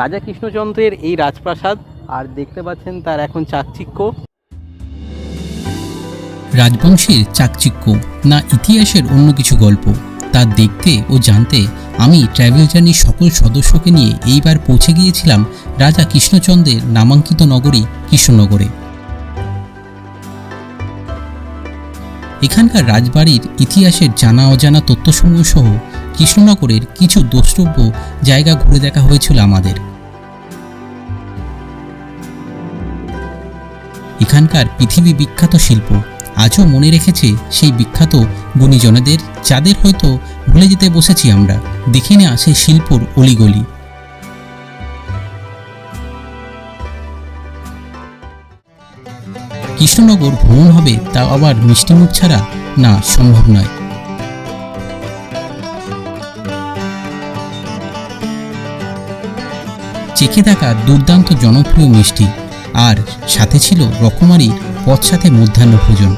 রাজা কৃষ্ণচন্দ্রের এই রাজপ্রাসাদ, আর দেখতে পাচ্ছেন তার এখন চাকচিক্য। রাজবংশের চাকচিক্য না ইতিহাসের অন্য কিছু গল্প, তা দেখতে ও জানতে আমি ট্র্যাভেল জার্নির সকল সদস্যকে নিয়ে এইবার পৌঁছে গিয়েছিলাম রাজা কৃষ্ণচন্দ্রের নামাঙ্কিত নগরী কৃষ্ণনগরে। এখানকার রাজবাড়ির ইতিহাসের জানা অজানা তথ্যসমূহ সহ কৃষ্ণনগরের কিছু দ্রষ্টব্য জায়গা ঘুরে দেখা হয়েছিল আমাদের। এখানকার পৃথিবী বিখ্যাত শিল্প, আজও মনে রেখেছে সেই বিখ্যাত গুণীজনেদের, যাদের হয়তো ভুলে যেতে বসেছি আমরা। দেখে নেওয়া সেই শিল্পর অলিগলি। কৃষ্ণনগর ভ্রমণ হবে তা আবার মিষ্টিমুখ ছাড়া? না, সম্ভব নয়। চেখে থাকা দুর্দান্ত জনপ্রিয় মিষ্টি। আর সাথে ছিল রকমারি পথসাথে মধ্যাহ্ন ভোজন।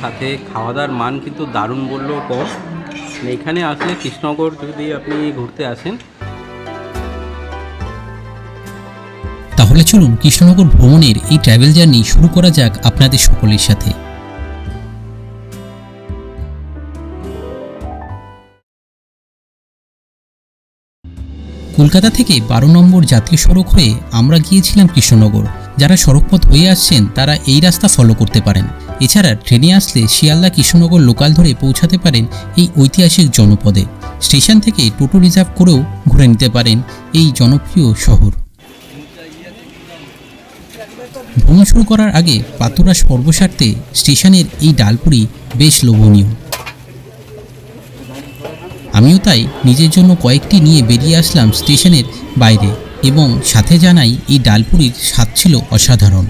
সাথে খাওয়া দাওয়ার মান কিন্তু দারুণ বললেও কম মানে এখানে আসলে কৃষ্ণনগর যদি আপনি ঘুরতে আসেন। তাহলে চলুন কৃষ্ণনগর ভ্রমণের এই ট্রাভেল জার্নি শুরু করা যাক আপনাদের সকলের সাথে। কলকাতা থেকে বারো নম্বর জাতীয় সড়ক হয়ে আমরা গিয়েছিলাম কৃষ্ণনগর। যারা সড়কপথ হয়ে আসছেন, তারা এই রাস্তা ফলো করতে পারেন। এছাড়া ট্রেনে আসলে শিয়ালদা কৃষ্ণনগর লোকাল ধরে পৌঁছাতে পারেন এই ঐতিহাসিক জনপদে। স্টেশন থেকে টোটো রিজার্ভ করেও ঘুরে নিতে পারেন এই জনপ্রিয় শহর। ভ্রমণ শুরু করার আগে পাতুরাস পর্বসার্থে স্টেশনের এই ডালপুরি বেশ লোভনীয়। আমিও তাই নিজের জন্য কয়েকটি নিয়ে বেরিয়ে আসলাম স্টেশনের বাইরে এবং সাথে জানাই এই ডালপুরির স্বাদ ছিল অসাধারণ।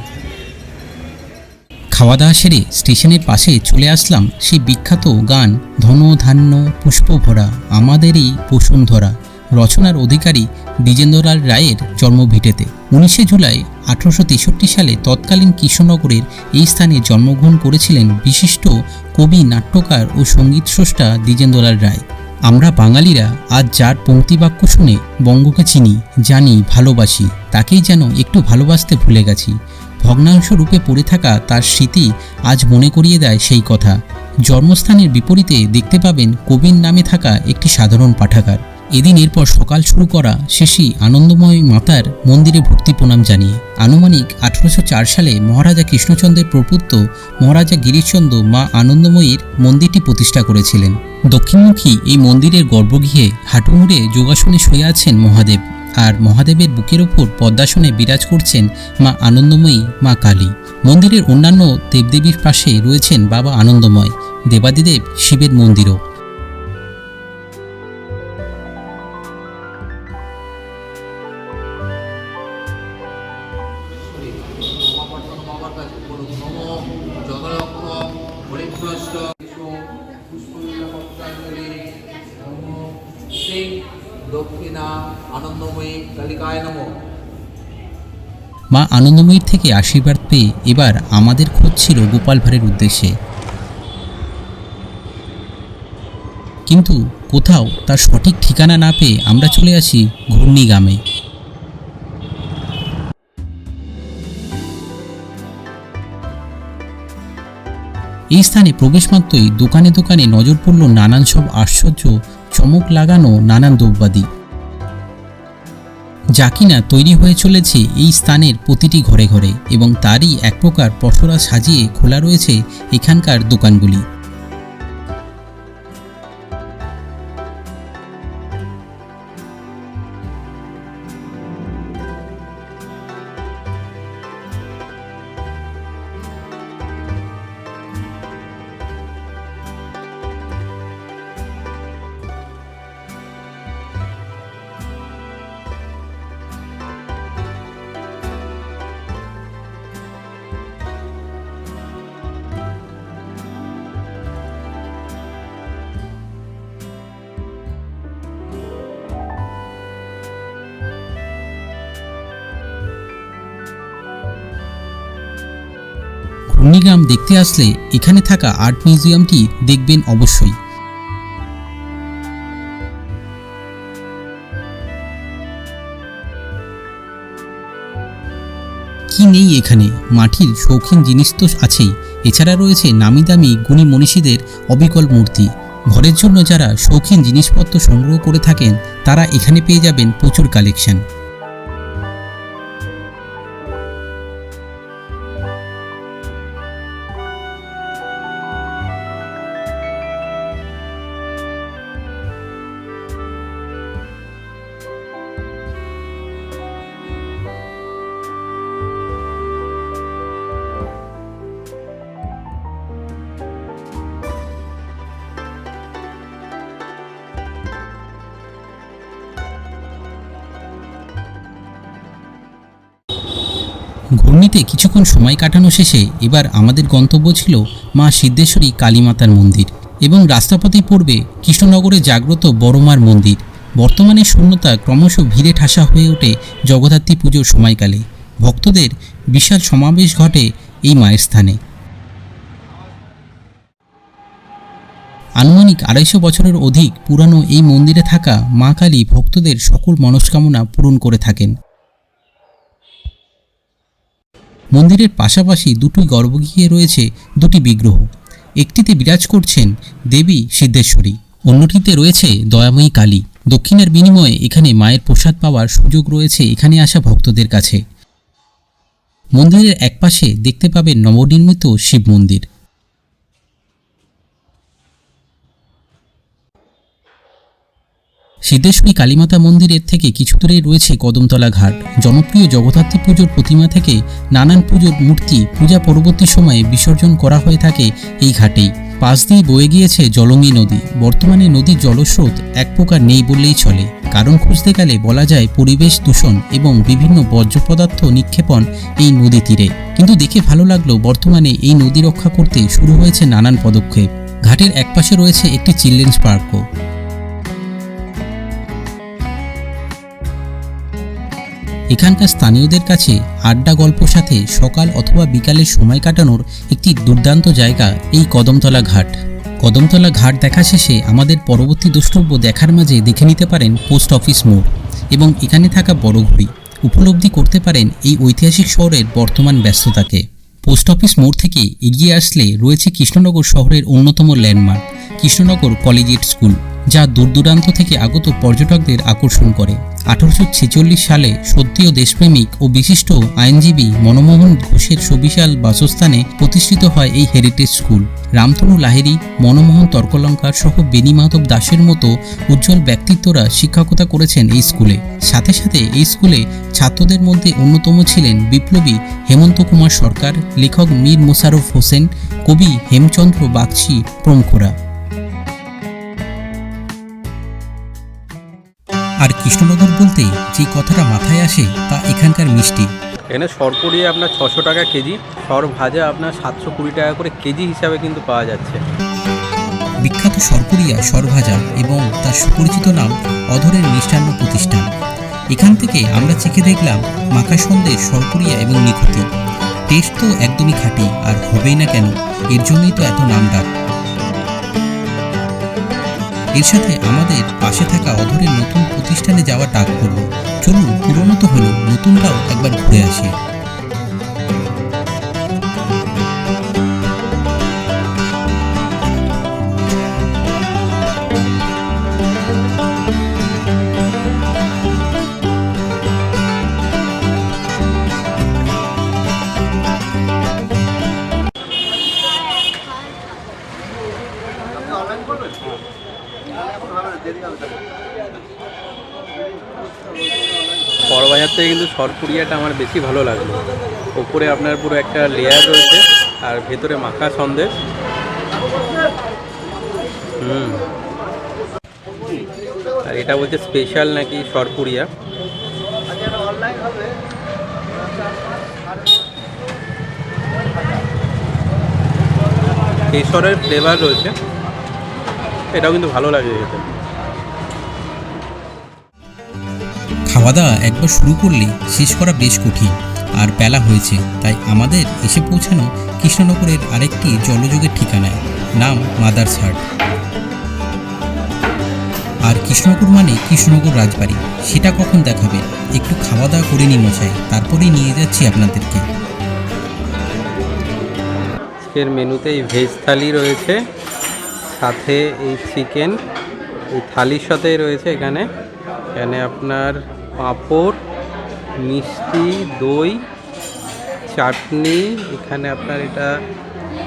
খাওয়া দাওয়া সেরে স্টেশনের পাশে চলে আসলাম সেই বিখ্যাত গান ধন ধান্য পুষ্প ভরা আমাদেরই বসুন্ধরা, রচনার অধিকারী দ্বিজেন্দ্রলাল রায়ের জন্মভিটেতে। উনিশে জুলাই আঠারোশো তেষট্টি সালে তৎকালীন কৃষ্ণনগরের এই স্থানে জন্মগ্রহণ করেছিলেন বিশিষ্ট কবি, নাট্যকার ও সংগীত স্রষ্টা দ্বিজেন্দ্রলাল রায়। আমরা বাঙালিরা আজ যার পঙ্ক্তি বাক্য শুনে বঙ্গকে চিনি, জানি, ভালোবাসি, তাকেই যেন একটু ভালোবাসতে ভুলে গেছি। ভগ্নাংশ রূপে পড়ে থাকা তার স্মৃতি আজ মনে করিয়ে দেয় সেই কথা। জন্মস্থানের বিপরীতে দেখতে পাবেন কবির নামে থাকা একটি সাধারণ পাঠাগার। এদিন এরপর সকাল শুরু করা শেষই আনন্দময় মাতার মন্দিরে ভক্তি প্রণাম জানিয়ে আনুমানিক আঠারোশো চার সালে মহারাজা কৃষ্ণচন্দ্রের প্রপুত্র মহারাজা গিরিশচন্দ্র মা আনন্দময়ীর মন্দিরটি প্রতিষ্ঠা করেছিলেন। দক্ষিণমুখী এই মন্দিরের গর্ভগৃহে হাঁটুমুড়ে যোগাসনে শুয়ে আছেন মহাদেব আর মহাদেবের বুকের ওপর পদ্মাসনে বিরাজ করছেন মা আনন্দময়ী, মা কালী। মন্দিরের অন্যান্য দেবদেবীর পাশে রয়েছেন বাবা আনন্দময়, দেবাদিদেব শিবের মন্দিরও। আনন্দময়ীর থেকে আশীর্বাদ পেয়ে এবার আমাদের খোঁজ ছিল গোপাল ভাঁড়ের উদ্দেশ্যে। কিন্তু কোথাও তার সঠিক ঠিকানা না পেয়ে আমরা চলে আসি ঘূর্ণিগ্রামে এই স্থানে প্রবেশ মাত্রই দোকানে দোকানে নজর পড়ল নানান সব আশ্চর্য, চমক লাগানো নানান দ্রব্যাদি। যা কিনা তৈরি হয়ে চলেছে এই স্থানের প্রতিটি ঘরে ঘরে এবং তারই এক প্রকার পসরা সাজিয়ে খোলা রয়েছে এখানকার দোকানগুলি। গ্রাম দেখতে আসলে এখানে থাকা আর্ট মিউজিয়ামটি দেখবেন অবশ্যই। কি নেই এখানে? মাটির শৌখিন জিনিস তো আছেই। এছাড়া রয়েছে নামি দামি গুণী মনীষীদের অবিকল মূর্তি। ঘরের জন্য যারা শৌখিন জিনিসপত্র সংগ্রহ করে থাকেন, তারা এখানে পেয়ে যাবেন প্রচুর কালেকশন। ঘূর্ণিতে কিছুক্ষণ সময় কাটানো শেষে এবার আমাদের গন্তব্য ছিল মা সিদ্ধেশ্বরী কালীমাতার মন্দির এবং রাস্তাপথে পড়বে কৃষ্ণনগরে জাগ্রত বড়মার মন্দির। বর্তমানে শূন্যতা ক্রমশ ভিড়ে ঠাসা হয়ে ওঠে জগদ্ধাত্রী পুজোর সময়কালে। ভক্তদের বিশাল সমাবেশ ঘটে এই মায়ের স্থানে। আনুমানিক আড়াইশো বছরের অধিক পুরানো এই মন্দিরে থাকা মা কালী ভক্তদের সকল মনস্কামনা পূরণ করে থাকেন। মন্দিরের পাশাপাশি দুটি গর্ভগৃহে রয়েছে দুটি বিগ্রহ। একটিতে বিরাজ করছেন দেবী সিদ্ধেশ্বরী, অন্যটিতে রয়েছে দয়াময়ী কালী। দক্ষিণের বিনিময়ে এখানে মায়ের প্রসাদ পাওয়ার সুযোগ রয়েছে এখানে আসা ভক্তদের কাছে। মন্দিরের একপাশে দেখতে পাবেন নবনির্মিত শিব মন্দির। সিদ্ধেশ্বরী কালীমাতা মন্দিরের থেকে কিছু দূরেই রয়েছে কদমতলা ঘাট। জনপ্রিয় জগদ্ধাত্রী পুজোর প্রতিমা থেকে নানান পুজোর মূর্তি পূজা পরবর্তী সময়ে বিসর্জন করা হয়ে থাকে এই ঘাটেই। পাশ দিয়ে বয়ে গিয়েছে জলঙ্গি নদী। বর্তমানে নদীর জলস্রোত এক প্রকার নেই বললেই চলে। কারণ খুঁজতে গেলে বলা যায় পরিবেশ দূষণ এবং বিভিন্ন বর্জ্য পদার্থ নিক্ষেপণ এই নদী তীরে। কিন্তু দেখে ভালো লাগল বর্তমানে এই নদী রক্ষা করতে শুরু হয়েছে নানান পদক্ষেপ। ঘাটের একপাশে রয়েছে একটি চিলড্রেন্স পার্কও। এখানকার স্থানীয়দের কাছে আড্ডা গল্প সাথে সকাল অথবা বিকালের সময় কাটানোর একটি দুর্দান্ত জায়গা এই কদমতলা ঘাট। কদমতলা ঘাট দেখা শেষে আমাদের পরবর্তী দ্রষ্টব্য দেখার মাঝে দেখে নিতে পারেন পোস্ট অফিস মোড় এবং এখানে থাকা বড় উপলব্ধি করতে পারেন এই ঐতিহাসিক শহরের বর্তমান ব্যস্ততাকে। পোস্ট অফিস মোড় থেকে এগিয়ে আসলে রয়েছে কৃষ্ণনগর শহরের অন্যতম ল্যান্ডমার্ক, কৃষ্ণনগর কলেজিয়েট স্কুল, যা দূর দূরান্ত থেকে আগত পর্যটকদের আকর্ষণ করে। আঠারোশো ছেচল্লিশ সালে সত্যিও দেশপ্রেমিক ও বিশিষ্ট আইনজীবী মনমোহন ঘোষের সুবিশাল বাসস্থানে প্রতিষ্ঠিত হয় এই হেরিটেজ স্কুল রামতনু লাহিড়ী, মনমোহন তর্কলঙ্কার সহ বেনি মাধব দাসের মতো উজ্জ্বল ব্যক্তিত্বরা শিক্ষকতা করেছেন এই স্কুলে সাথে সাথে এই স্কুলে ছাত্রদের মধ্যে অন্যতম ছিলেন বিপ্লবী হেমন্ত কুমার সরকার, লেখক মীর মোশাররফ হোসেন, কবি হেমচন্দ্র বাগচি প্রমুখরা। আর কৃষ্ণনগর বলতে যে কথাটা মাথায় আসে তা এখানকার মিষ্টি। এখানে সরপুরিয়ে আপনার ছশো টাকা কেজি সর ভাজা আপনার সাতশো কুড়ি টাকা করে কেজি হিসাবে কিন্তু পাওয়া যাচ্ছে। বিখ্যাত সরপুরিয়া সরভাজা এবং তার সুপরিচিত নাম অধরের মিষ্টান্ন প্রতিষ্ঠান। এখান থেকে আমরা চেখে দেখলাম মাখা সন্দেশ সরপুরিয়া এবং নিখুতি টেস্ট তো একদমই খাঁটি আর হবেই না কেন? এর জন্যই তো এত নাম ডাক এর সাথে আমাদের পাশে থাকা অধরের নতুন প্রতিষ্ঠানে যাওয়া ডাক পড়ল। চলুন, পুরনো তো হলো, নতুনটাও একবার ঘুরে আসি। সরপুরিয়াটা আমার বেশি ভালো লাগল। ওপরে আপনার পুরো একটা লেয়ার রয়েছে, আর ভেতরে মাখা সন্দেশ। হুম। আর এটা বলছে স্পেশাল নাকি সরপুরিয়া কেশরের ফ্লেভার রয়েছে। এটাও কিন্তু ভালো লাগে খেতে। খাওয়া দাওয়া একবার শুরু করলে শেষ করা বেশ কঠিন। আর বেলা হয়েছে, তাই আমাদের এসে পৌঁছানো কৃষ্ণনগরের আরেকটি জলযোগের ঠিকানায়, নাম মাদার্স হাট আর কৃষ্ণনগর মানে কৃষ্ণনগর রাজবাড়ি, সেটা কখন দেখাবে? একটু খাওয়া দাওয়া করে নি মশাই, তারপরেই নিয়ে যাচ্ছি আপনাদেরকে। আজকের মেনুতে এই ভেজ থালি রয়েছে, সাথে এই চিকেন এই থালির সাথে রয়েছে এখানে। এখানে আপনার পাঁপড়, মিষ্টি, দই, চাটনি, এখানে আপনার এটা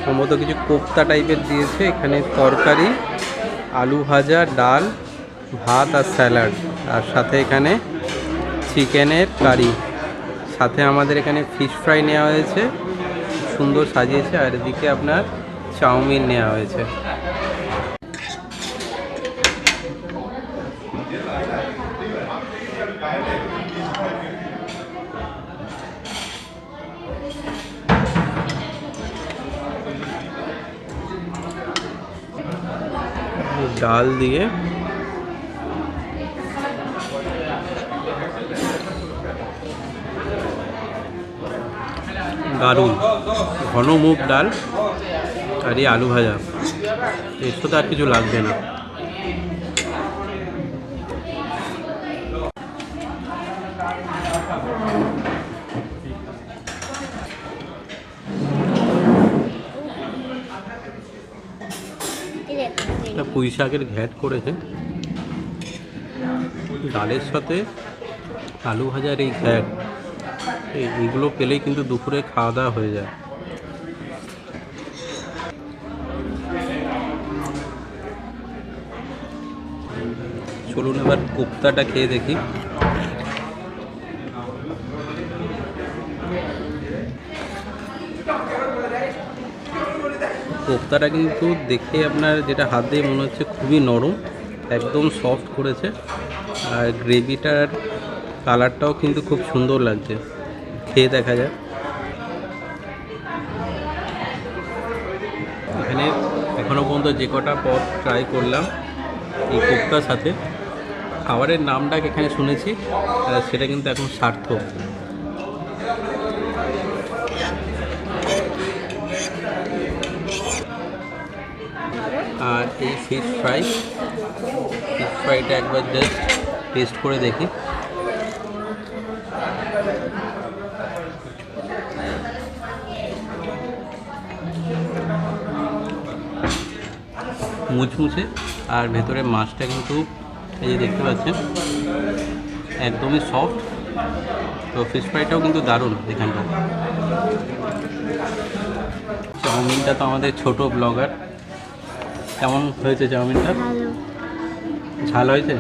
সম্ভবত কিছু কোপ্তা টাইপের দিয়েছে। এখানে তরকারি, আলু ভাজা, ডাল, ভাত আর স্যালাড। আর সাথে এখানে চিকেনের কারি। সাথে আমাদের এখানে ফিশ ফ্রাই নেওয়া হয়েছে। সুন্দর সাজিয়েছে। আর এদিকে আপনার চাউমিন নেওয়া হয়েছে। ডাল দিয়ে দারুণ ঘন মুগ ডাল আর এই আলু ভাজা এর সাথে আর কিছু লাগবে না একটা পুঁই শাকের ঘ্যাট করেছে। ডালের সাথে আলু ভাজার এই ঘ্যাট, এই এইগুলো পেলেই কিন্তু দুপুরে খাওয়া দাওয়া হয়ে যায়। চলুন এবার কোপ্তাটা খেয়ে দেখি। কোপ্তাটা কিন্তু দেখে আপনার যেটা হাত দিয়ে মনে হচ্ছে খুবই নরম, একদম সফট করেছে। আর গ্রেভিটার কালারটাও কিন্তু খুব সুন্দর লাগছে। খেয়ে দেখা যাক। এখানে এখনও পর্যন্ত যে কটা পদ ট্রাই করলাম এই কোপ্তার সাথে। খাবারের নামটা এখানে শুনেছি সেটা কিন্তু এখন সার্থক। আর এই ফিশ ফ্রাই ফিশ ফ্রাইটা একবার জাস্ট টেস্ট করে দেখি। মুচমুচে আর ভেতরে মাছটা কিন্তু এই যে দেখতে পাচ্ছেন, একদমই সফট তো ফিশ ফ্রাইটাও কিন্তু দারুণ এখানটা। চাউমিনটা তো আমাদের ছোট ব্লগার কেমন হয়েছে চাউমিনটা? ঝাল হয়েছে?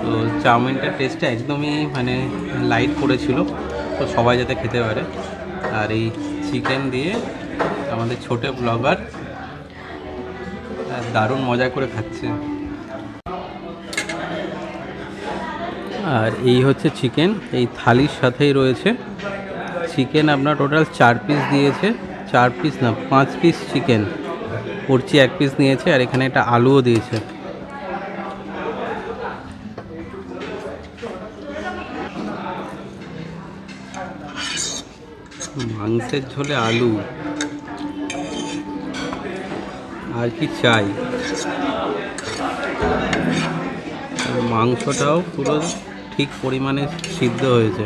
তো চাউমিনটার টেস্টটা একদমই মানে লাইট করেছিল তো সবাই যাতে খেতে পারে। আর এই চিকেন দিয়ে আমাদের ছোট ব্লগার দারুণ মজা করে খাচ্ছে। আর এই হচ্ছে চিকেন এই থালির সাথেই রয়েছে। চিকেন আপনার টোটাল চার পিস দিয়েছে চার পিস না পাঁচ পিস চিকেন করছি এক পিস নিয়েছে আর এখানে একটা আলুও দিয়েছে। মাংসের ঝোলে আলু। আর কি চাই? মাংসটাও পুরো ঠিক পরিমাণে সিদ্ধ হয়েছে।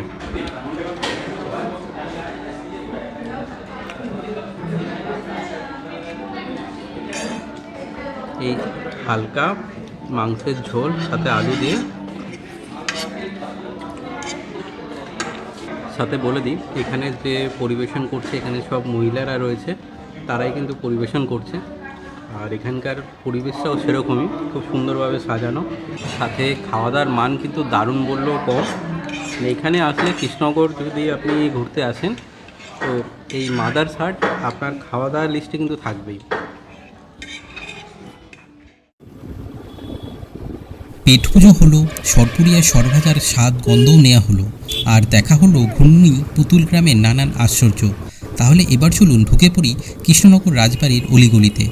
হালকা মাংসের ঝোল, সাথে আলু দিয়ে। সাথে বলে দিই, এখানে যে পরিবেশন করছে, এখানে সব মহিলারা রয়েছে, তারাই কিন্তু পরিবেশন করছে। আর এখানকার পরিবেশটাও সেরকমই, খুব সুন্দরভাবে সাজানো। সাথে খাওয়া দাওয়ার মান কিন্তু দারুণ বললেও কম। এখানে আসলে কৃষ্ণনগর যদি আপনি ঘুরতে আসেন, তো এই মাদার্স হাট আপনার খাওয়া দাওয়ার লিস্টে কিন্তু থাকবেই। পেট পুজো হলো সরপুরিয়া সরভাজার স্বাদ গন্ধও নেওয়া হলো। আর দেখা হলো ঘূর্ণি পুতুল গ্রামের নানান আশ্চর্য। তাহলে এবার চলুন ঢুকে পড়ি কৃষ্ণনগর রাজবাড়ির অলিগলিতে।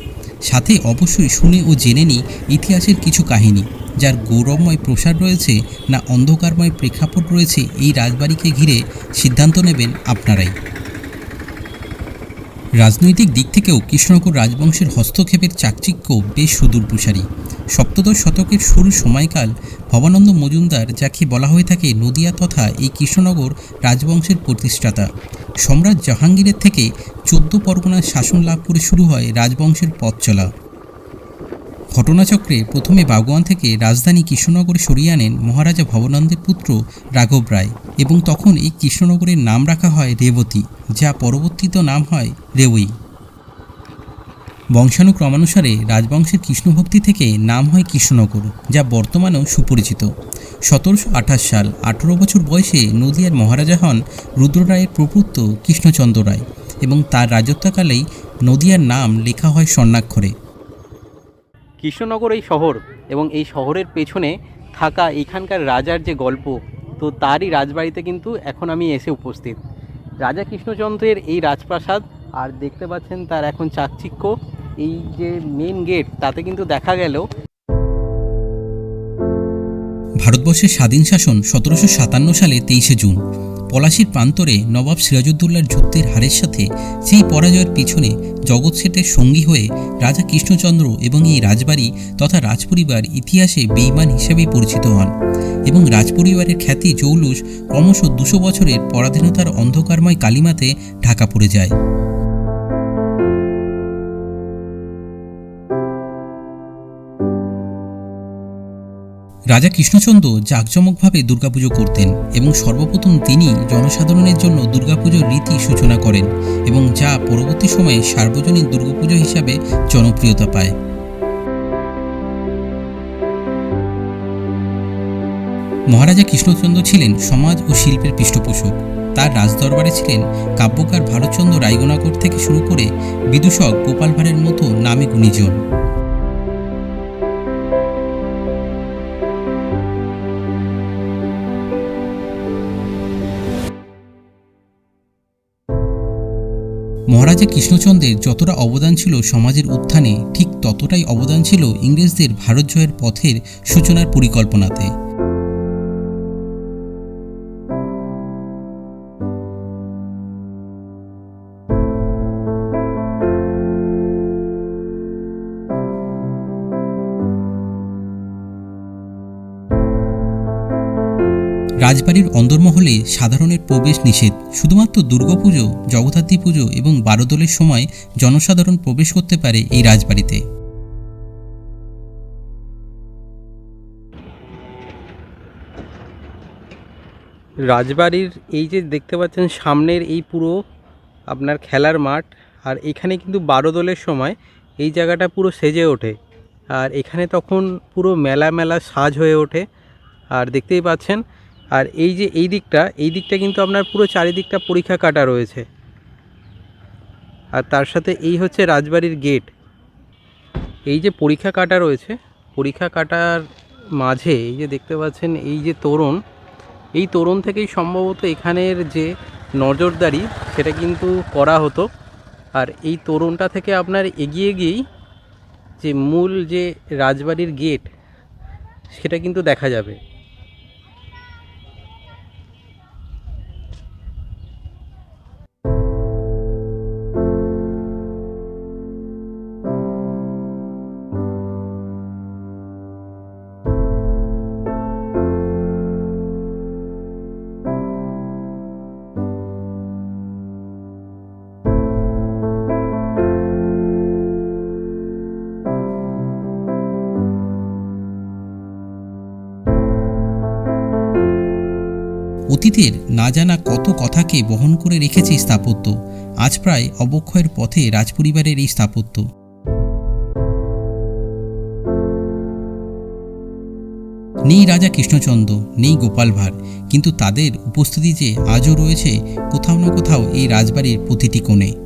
সাথে অবশ্যই শুনে ও জেনে নিই ইতিহাসের কিছু কাহিনী, যার গৌরবময় প্রসার রয়েছে না অন্ধকারময় প্রেক্ষাপট রয়েছে এই রাজবাড়িকে ঘিরে সিদ্ধান্ত নেবেন আপনারাই। রাজনৈতিক দিক থেকেও কৃষ্ণনগর রাজবংশের হস্তক্ষেপের চাকচিক্য বেশ সুদূর প্রসারী। সপ্তদশ শতকের শুরুর সময়কাল ভবানন্দ মজুমদার, যাকে বলা হয়ে থাকে নদিয়া তথা এই কৃষ্ণনগর রাজবংশের প্রতিষ্ঠাতা। সম্রাট জাহাঙ্গীরের থেকে চোদ্দ পরগনার শাসন লাভ করে শুরু হয় রাজবংশের পথ চলা। ঘটনাচক্রে প্রথমে বাগোয়ান থেকে রাজধানী কৃষ্ণনগরে সরিয়ে আনেন মহারাজা ভবনন্দের পুত্র রাঘব রায় এবং তখন এই কৃষ্ণনগরের নাম রাখা হয় রেবতী, যা পরবর্তীত নাম হয় রেওয়ি বংশানুক্রমানুসারে রাজবংশের কৃষ্ণভক্তি থেকে নাম হয় কৃষ্ণনগর, যা বর্তমানেও সুপরিচিত। সতেরোশো আঠাশ সাল আঠেরো বছর বয়সে নদিয়ার মহারাজা হন রুদ্ররায়ের প্রপুত্র কৃষ্ণচন্দ্র রায় এবং তার রাজত্বকালেই নদিয়ার নাম লেখা হয় স্বর্ণাক্ষরে। কৃষ্ণনগর এই শহর এবং এই শহরের পেছনে থাকা এখানকার রাজার যে গল্প, তো তারই রাজবাড়িতে কিন্তু এখন আমি এসে উপস্থিত। রাজা কৃষ্ণচন্দ্রের এই রাজপ্রাসাদ আর দেখতে পাচ্ছেন তার এখন চাকচিক্য। এই যে মেন গেট তাতে কিন্তু দেখা গেল ভারতবর্ষের স্বাধীন শাসন সতেরোশো সাতান্ন সালে তেইশে জুন। পলাশির প্রান্তরে নবাব সিরাজউদ্দৌলার যুদ্ধের হারের সাথে সেই পরাজয়ের পিছনে জগৎ শেঠের সঙ্গী হয়ে রাজা কৃষ্ণচন্দ্র এবং এই রাজবাড়ি তথা রাজপরিবার ইতিহাসে বেইমান হিসেবে পরিচিত হন এবং রাজপরিবারের খ্যাতি জৌলুস ক্রমশ দুশো বছরের পরাধীনতার অন্ধকারময় কালিমাতে ঢাকা পড়ে যায়। রাজা কৃষ্ণচন্দ্র জাঁকজমকভাবে দুর্গাপুজো করতেন এবং সর্বপ্রথম তিনি জনসাধারণের জন্য দুর্গাপুজোর রীতি সূচনা করেন এবং যা পরবর্তী সময়ে সার্বজনীন দুর্গাপুজো হিসাবে জনপ্রিয়তা পায়। মহারাজা কৃষ্ণচন্দ্র ছিলেন সমাজ ও শিল্পের পৃষ্ঠপোষক। তার রাজদরবারে ছিলেন কাব্যকার ভারতচন্দ্র রায়গোনাকর থেকে শুরু করে বিদূষক গোপাল ভাঁড়ের মতো নামে গুণীজন। মহারাজা কৃষ্ণচন্দ্রের যতটা অবদান ছিল সমাজের উত্থানে, ঠিক ততটাই অবদান ছিল ইংরেজদের ভারত জয়ের পথের সূচনার পরিকল্পনাতে। রাজবাড়ির অন্দরমহলে সাধারণের প্রবেশ নিষেধ। শুধুমাত্র দুর্গাপুজো, জগদ্ধাত্রী পুজো এবং বারোদলের সময় জনসাধারণ প্রবেশ করতে পারে এই রাজবাড়িতে। রাজবাড়ির এই যে দেখতে পাচ্ছেন সামনের এই পুরো আপনার খেলার মাঠ আর এখানে কিন্তু বারো দলের সময় এই জায়গাটা পুরো সেজে ওঠে। আর এখানে তখন পুরো মেলা মেলা সাজ হয়ে ওঠে। আর দেখতেই পাচ্ছেন আর এই যে এই দিকটা এই দিকটা কিন্তু আপনার পুরো চারিদিকটা পরীক্ষা কাটা রয়েছে। আর তার সাথে এই হচ্ছে রাজবাড়ির গেট। এই যে পরীক্ষা কাটা রয়েছে, পরীক্ষা কাটার মাঝে এই যে দেখতে পাচ্ছেন এই যে তোরণ, এই তোরণ থেকেই সম্ভবত এখানের যে নজরদারি সেটা কিন্তু করা হতো। আর এই তোরণটা থেকে আপনার এগিয়ে গিয়েই যে মূল যে রাজবাড়ির গেট, সেটা কিন্তু দেখা যাবে। না জানা কত কথাকে বহন করে রেখেছে স্থাপত্য। আজ প্রায় অবক্ষয়ের পথে রাজপরিবারের এই স্থাপত্য। নেই রাজা কৃষ্ণচন্দ্র, নেই গোপাল ভাঁড়, কিন্তু তাদের উপস্থিতি যে আজও রয়েছে, কোথাও না কোথাও এই রাজবাড়ির প্রতিটি কোণে।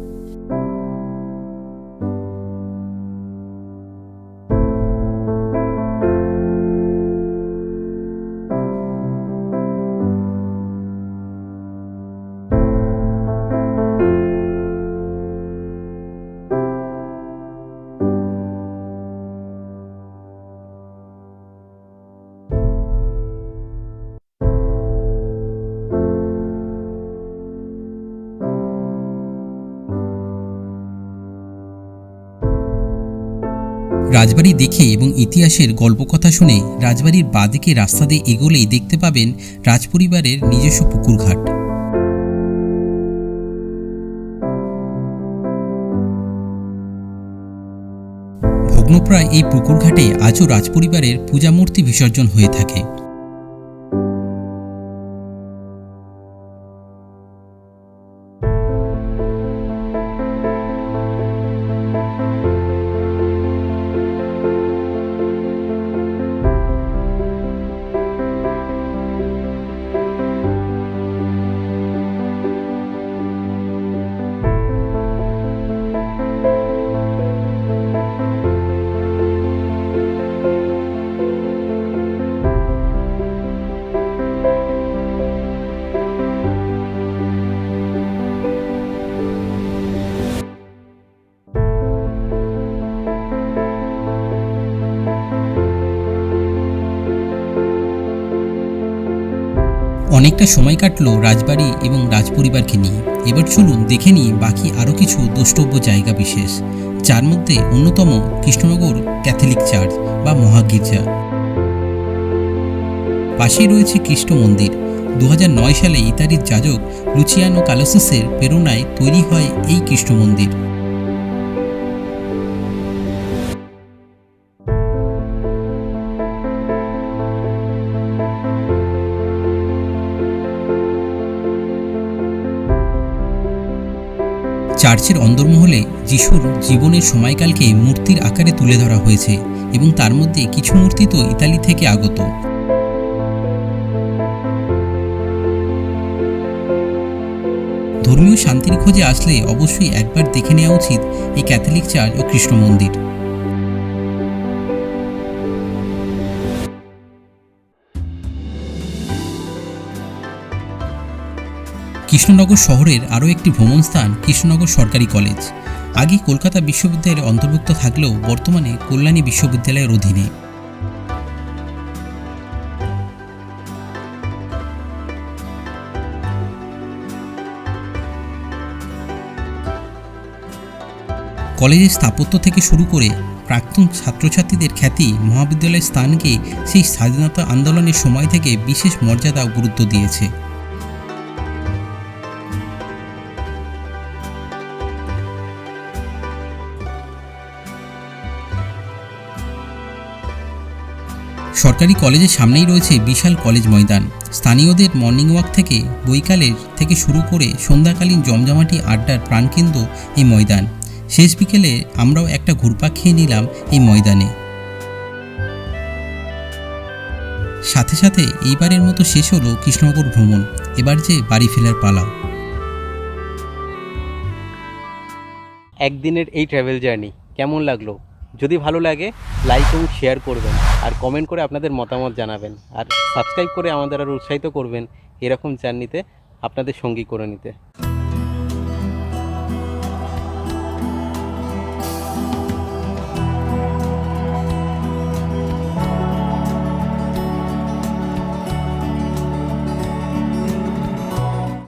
রাজবাড়ি দেখে এবং ইতিহাসের গল্পকথা শুনে রাজবাড়ির বাদিকে রাস্তা দিয়ে এগোলেই দেখতে পাবেন রাজপরিবারের নিজস্ব পুকুরঘাট। ভগ্নপ্রায় এই পুকুরঘাটে আজও রাজপরিবারের পূজামূর্তি বিসর্জন হয়ে থাকে। অনেকটা সময় কাটলো রাজবাড়ি এবং রাজপরিবারকে নিয়ে। এবার চলুন দেখে নিই বাকি আরও কিছু দ্রষ্টব্য জায়গা বিশেষ। যার মধ্যে অন্যতম কৃষ্ণনগর ক্যাথলিক চার্চ বা মহাগির্জা। পাশেই রয়েছে কৃষ্ণ মন্দির। দু হাজার নয় সালে ইতালির যাজক লুচিয়ানো কালোসিসের প্রেরণায় তৈরি হয় এই কৃষ্ণ মন্দির। চার্চের অন্দরমহলে যিশুর জীবনের সময়কালকে মূর্তির আকারে তুলে ধরা হয়েছে এবং তার মধ্যে কিছু মূর্তি তো ইতালি থেকে আগত। ধর্মীয় শান্তির খোঁজে আসলে অবশ্যই একবার দেখে নেওয়া উচিত এই ক্যাথলিক চার্চ ও কৃষ্ণ মন্দির। কৃষ্ণনগর শহরের আরও একটি ভ্রমণ স্থান কৃষ্ণনগর সরকারি কলেজ। আগে কলকাতা বিশ্ববিদ্যালয়ের অন্তর্ভুক্ত থাকলেও বর্তমানে কল্যাণী বিশ্ববিদ্যালয়ের অধীনে। কলেজের স্থাপত্য থেকে শুরু করে প্রাক্তন ছাত্রছাত্রীদের খ্যাতি মহাবিদ্যালয়ের স্থানকে সেই স্বাধীনতা আন্দোলনের সময় থেকে বিশেষ মর্যাদা গুরুত্ব দিয়েছে। সরকারি কলেজের সামনেই রয়েছে বিশাল কলেজ ময়দান। স্থানীয়দের মর্নিং ওয়াক থেকে বৈকালের থেকে শুরু করে সন্ধ্যাকালীন জমজমাটি আড্ডার প্রাণকেন্দ্র এই ময়দান। শেষ বিকেলে আমরাও একটা ঘুরপাক খেয়ে নিলাম এই ময়দানে। সাথে সাথে এইবারের মতো শেষ হলো কৃষ্ণনগর ভ্রমণ। এবার যে বাড়ি ফেরার পালা একদিনের এই ট্রাভেল জার্নি কেমন লাগল? যদি ভালো লাগে লাইক এবং শেয়ার করবেন আর কমেন্ট করে আপনাদের মতামত জানাবেন। আর সাবস্ক্রাইব করে আমাদের আরও উৎসাহিত করবেন এরকম জার্নিতে আপনাদের সঙ্গী করে নিতে।